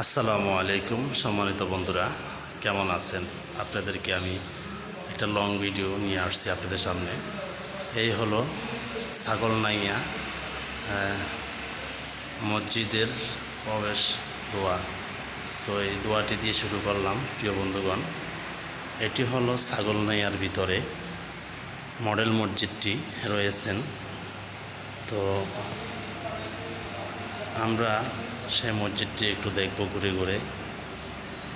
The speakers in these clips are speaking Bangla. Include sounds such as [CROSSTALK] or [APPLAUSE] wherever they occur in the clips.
আসসালামু আলাইকুম সম্মানিত বন্ধুরা, কেমন আছেন? আপনাদেরকে আমি একটা লং ভিডিও নিয়ে আসছি আপনাদের সামনে। এই হলো ছাগলনাইয়া মসজিদের প্রবেশ দোয়া। তো এই দোয়াটি দিয়ে শুরু করলাম, প্রিয় বন্ধুগণ। এটি হলো ছাগলনাইয়ার ভিতরে মডেল মসজিদটি রয়েছেন। তো আমরা সেই মসজিদটি একটু দেখব ঘুরে ঘুরে।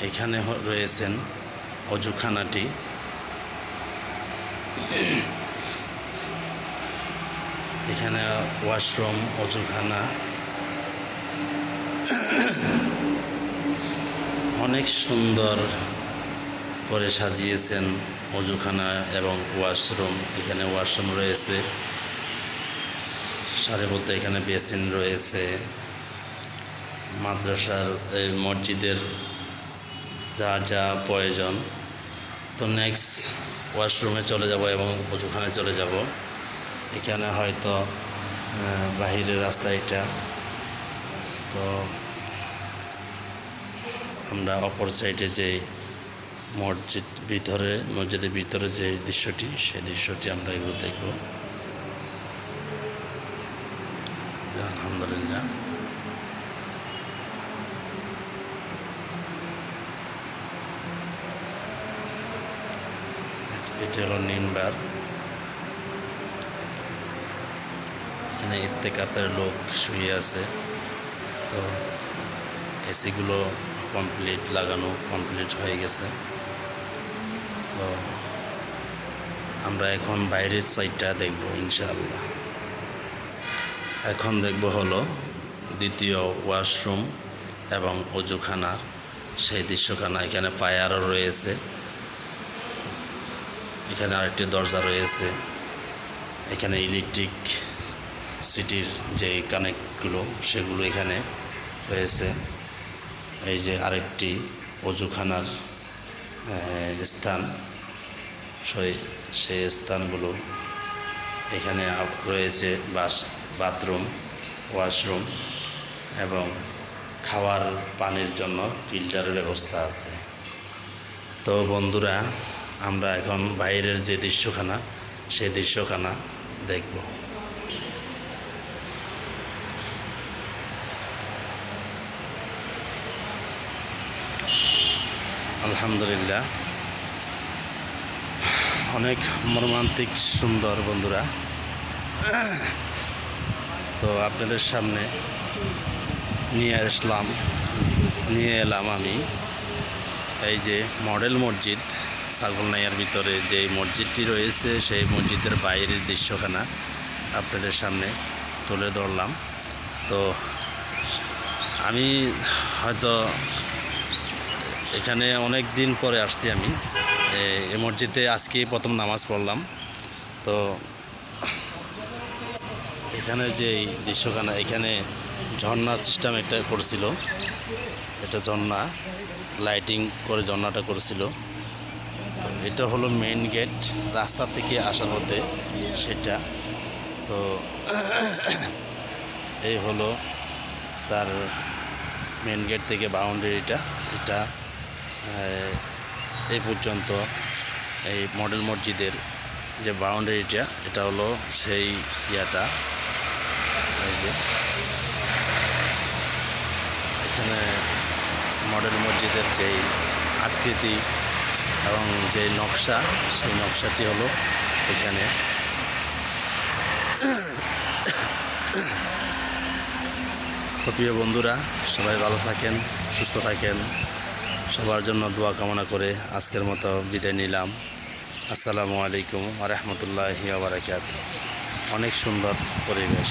এখানে রয়েছেন অজুখানাটি। এখানে ওয়াশরুম, অজুখানা। অনেক সুন্দর করে সাজিয়েছেন অজুখানা এবং ওয়াশরুম। এখানে ওয়াশরুম রয়েছে। সারিবদ্ধ এখানে বেসিন রয়েছে। মাদ্রাসার এই মসজিদের যা যা প্রয়োজন, তো নেক্সট ওয়াশরুমে চলে যাব এবং উঁচুখানে চলে যাব। এখানে হয়তো বাহিরের রাস্তা এটা। তো আমরা অপর সাইডে যে মসজিদ ভিতরে, মসজিদের ভিতরে যে দৃশ্যটি, সেই দৃশ্যটি আমরা এগুলো দেখব। আলহামদুলিল্লাহ। এটি হলো নিনবার এখানে ইত্তেকাপের লোক শুয়ে আছে। তো এসিগুলো কমপ্লিট লাগানো কমপ্লিট হয়ে গেছে। তো আমরা এখন বাইরের সাইডটা দেখব ইনশাআল্লাহ। এখন দেখব হলো দ্বিতীয় ওয়াশরুম এবং অজুখানার। সেই দৃশ্যখানা এখানে পায়ারও রয়েছে। এখানে আরেকটি দরজা রয়েছে। এখানে ইলেকট্রিক সিটির যে কানেক্টগুলো সেগুলো এখানে রয়েছে। এই যে আরেকটি অজুখানার স্থান, সেই স্থানগুলো এখানে রয়েছে বাস, বাথরুম, ওয়াশরুম এবং খাওয়ার পানির জন্য ফিল্টারের ব্যবস্থা আছে। তো বন্ধুরা আমরা এখন বাইরের যে দৃশ্যখানা, সেই দৃশ্যখানা দেখব। আলহামদুলিল্লাহ। অনেক মর্মান্তিক সুন্দর বন্ধুরা। তো আপনাদের সামনে নিয়ে আসলাম, নিয়ে এলাম আমি। এই যে মডেল মসজিদ ছাগলনাইয়ার ভিতরে যে মসজিদটি রয়েছে, সেই মসজিদের বাইরের দৃশ্যখানা আপনাদের সামনে তুলে ধরলাম। তো আমি হয়তো এখানে অনেক দিন পরে আসছি আমি। এই মসজিদে আজকে প্রথম নামাজ পড়লাম। তো এখানে যে দৃশ্যখানা, এখানে ঝর্ণার সিস্টেম একটা করছিল। এটা ঝর্ণা লাইটিং করে ঝর্ণাটা করেছিল। এটা হলো মেইন গেট রাস্তা থেকে আসার পথে সেটা। তো [COUGHS] এই হলো তার মেন গেট থেকে বাউন্ডারিটা এটা এই পর্যন্ত এই মডেল মসজিদের যে বাউন্ডারিটা এটা হলো সেই ইয়াটা। এই যে, এখানে মডেল মসজিদের যেই আকৃতি এবং যে নকশা, সেই নকশাটি হলো এখানে। তো প্রিয় বন্ধুরা, সবাই ভালো থাকেন, সুস্থ থাকেন। সবার জন্য দোয়া কামনা করে আজকের মতো বিদায় নিলাম। আসসালামু আলাইকুম আ রহমতুল্লাহি আবরাকাত অনেক সুন্দর পরিবেশ।